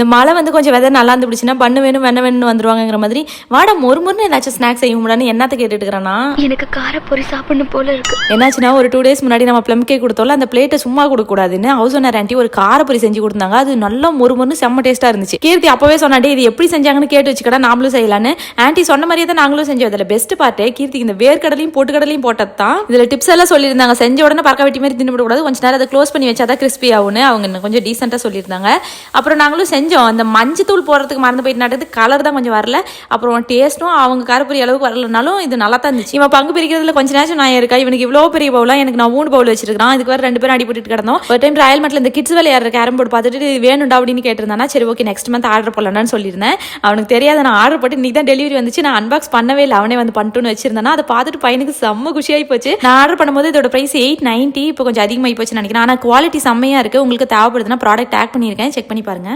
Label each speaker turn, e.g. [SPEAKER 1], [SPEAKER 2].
[SPEAKER 1] இந்த மழை வந்து கொஞ்சம் வெதர் நல்லா இருந்து பிடிச்சுன்னா பண்ணு வேணும் வெண்ண வேணும்னு வந்துருவாங்கங்கிற மாதிரி. வாடா ஒரு முறை ஏதாச்சும் ஸ்நாக்ஸ் செய்ய முடியாதுன்னு என்னத்த கேட்டுட்டு இருக்கிறானா
[SPEAKER 2] எனக்கு காரப்பொரி சாப்பிடணும் போல இருக்கு.
[SPEAKER 1] என்னாச்சுன்னா ஒரு டூ டேஸ் முன்னாடி நம்ம ப்ளம் கேக் கொடுத்தோம்ல அந்த பிளேட்டை சும்மா கொடுக்கக்கூடாதுன்னு ஹவுஸ் ஓனர் ஆண்டி ஒரு காரப்பொரி செஞ்சு கொடுத்தாங்க. அது நல்லா மொறு மொறுன்னு செம்ம டேஸ்ட்டாக இருந்துச்சு. கீர்த்தி அப்பவே சொன்னாடே இது எப்படி செஞ்சாங்கன்னு கேட்டு வச்சுக்கடா நாமளும் செய்யலான்னு. ஆண்டி சொன்ன மாதிரியே தான் நாங்களும் செஞ்சோம். அதில் பெஸ்ட் பார்ட்டு கீர்த்திக்கு இந்த வேர்க்கடலையும் பொட்டுக்கடலையும் போட்டது தான். இதில் டிப்ஸ் எல்லாம் சொல்லியிருந்தாங்க. செஞ்ச உடனே பறக்க வெட்டி மாதிரி தின்னுவிடக்கூடாது. கொஞ்ச நேரம் அதை க்ளோஸ் பண்ணி வச்சா தான் கிறிஸ்பி ஆகும்னு அவங்க கொஞ்சம் டீசெண்டாக சொல்லியிருந்தாங்க. அப்புறம் நாங்களும் கொஞ்சம் அந்த மஞ்சள் தூள் போடுறதுக்கு மறந்து போயிட்டு நடக்குது. கலர் தான் கொஞ்சம் வரல. அப்புறம் டேஸ்ட்டும் அவங்க காரப்பொரி அளவுக்கு வரலனாலும் இது நல்லா தான் இருந்துச்சு. இவன் பங்கு பிரிக்கிறதுல கொஞ்ச நேரம் நான் இருக்கா இவனுக்கு இவ்வளோ பெரிய பவுலாம் எனக்கு நான் மூணு பவுல் வச்சிருக்கான் இதுக்கு வேறு ரெண்டு பேரும் அடிபட்டு கிடந்தோம். ஒரு டைம் ராயல் மட்டில் இந்த கிட்ஸ் விளையாடுற கேரம் போர்டு பார்த்துட்டு இது வேணும்டா அப்படின்னு கேட்டிருந்தானா சரி ஓகே நெக்ஸ்ட் மந்த் ஆர்டர் போடலான்னு சொல்லியிருந்தேன். அவனுக்கு தெரியாத நான் ஆர்டர் போட்டு நீ தான் டெலிவரி வந்துச்சு. நான் அன்பாக்ஸ் பண்ணவே இல்லை. அவனே வந்து பண்ணிட்டுன்னு வச்சிருந்தானா. அதை பார்த்துட்டு பையனுக்கு செம்ம குஷியாகி போச்சு. நான் ஆர்டர் பண்ணும்போது இதோட ப்ரைஸ் எயிட் நைன்ட்டி இப்போ கொஞ்சம் அதிகமாகி போச்சுன்னு நினைக்கிறேன். ஆனால் குவாலிட்டி செம்மையாக இருக்குது உங்களுக்கு தேவைப்படுதுன்னா ப்ராடக்ட் டேக் பண்ணியிருக்கேன். செக் பண்ணி பாருங்க.